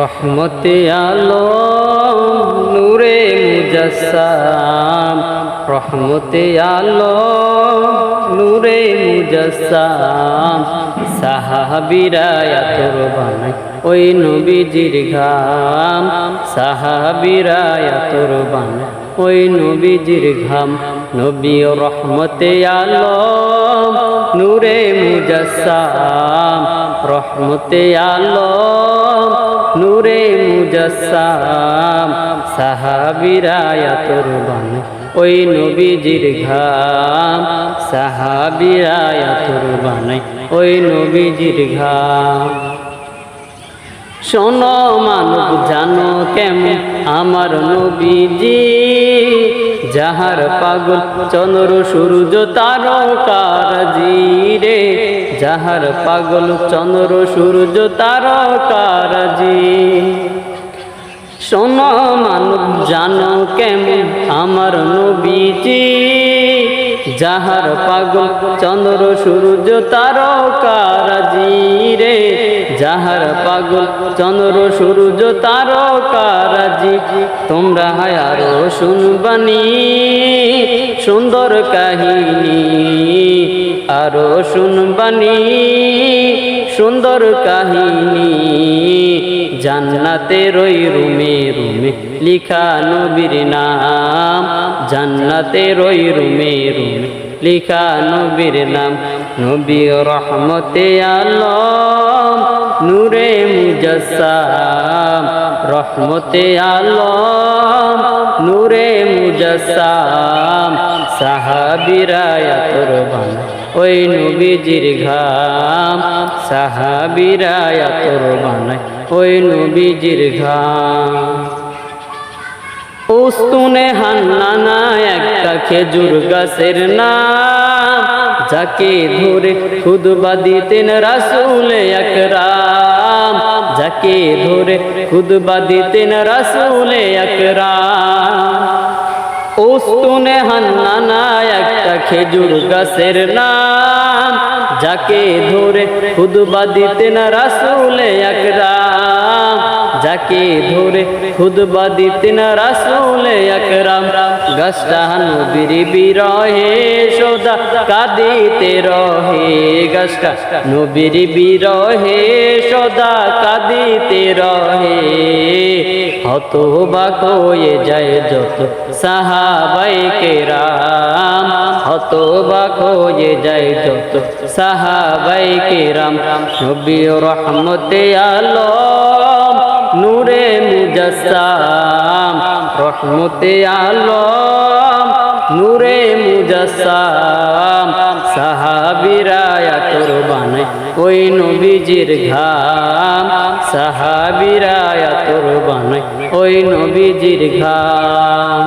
রহমতে আলো, নূরে মুজাসাম রহমতে আলো, নূরে মুজাসাম সাহাবিরা বানাই ওই নবীজির ঘাম। সাহাবিরা বানাই ওই নবীজির ঘাম। নবী রহমতে আলো, নূরে মুজাসাম রহমতে আলো নূরে মুজাসাম সাহাবিরায়া বানাই ওই নবীজির ঘাম সাহাবিরায়া এতর বানাই ওই নবীজির ঘাম। শোনো মানব জানো কেমন আমার নবীজি যাহার পাগল চন্দ্র, সূর্য তারকারাজি রে যাহার পাগল চন্দ্র, সূর্য তারকারাজি শোনো মানব, জানো কেমন আমার নবীজি। যাহার পাগল চন্দ্র, সূর্য তারকারাজি রে। যাহার পাগল চন্দ্র, সূর্য তারকারাজি তোমরা হায় শুনবানি, সুন্দর কাহিনী, আরও শুনবানি। সুন্দর কাহিনী। জান্নাতে রই রুমে রুমে লিখা নবীর নাম। জান্নাতে রই রুমে রুমে লিখা নবীর নাম। নবী রহমতে আলম, নূরে মুজাসাম রহমতে আলম, নূরে মুজাসাম সাহাবিরা বানা ওই নবীজির ঘাম। সাহাবিরা বানায় ওই নবীজির ঘাম। উস্তুনে হান্নানা একটা খেজুর গাছের নাম। যাকে ধরে খুদবা দিতেন রাসুল একরাম। যাকে ধরে খুদবা দিতেন রাসুল একরাম। উস্তুনে হান্নানা একটা খেজুর গাছের নাম, যাকে ধরে খুদবা দিতেন রাসুল একরাম যাকে ধরে খুদবা দিতেন রাসুল একরাম গাছটা নবীর বিরহে সদা কাঁদিতে রহে। গাছটা নবীর বিরহে সদা কাঁদিতে রহে। হত বাক হয়ে যায় যত সাহাবাই কেরাম হত বাক হয়ে যায় যত সাহাবাই কেরাম। নবী রহমতে আলম, নূরে মুজাসাম রহমতে আলম, নূরে মুজাসাম সাহাবিরা ওই নবীজির ঘাম সাহাবিরা তোর বানাই ওই নবীজির ঘাম।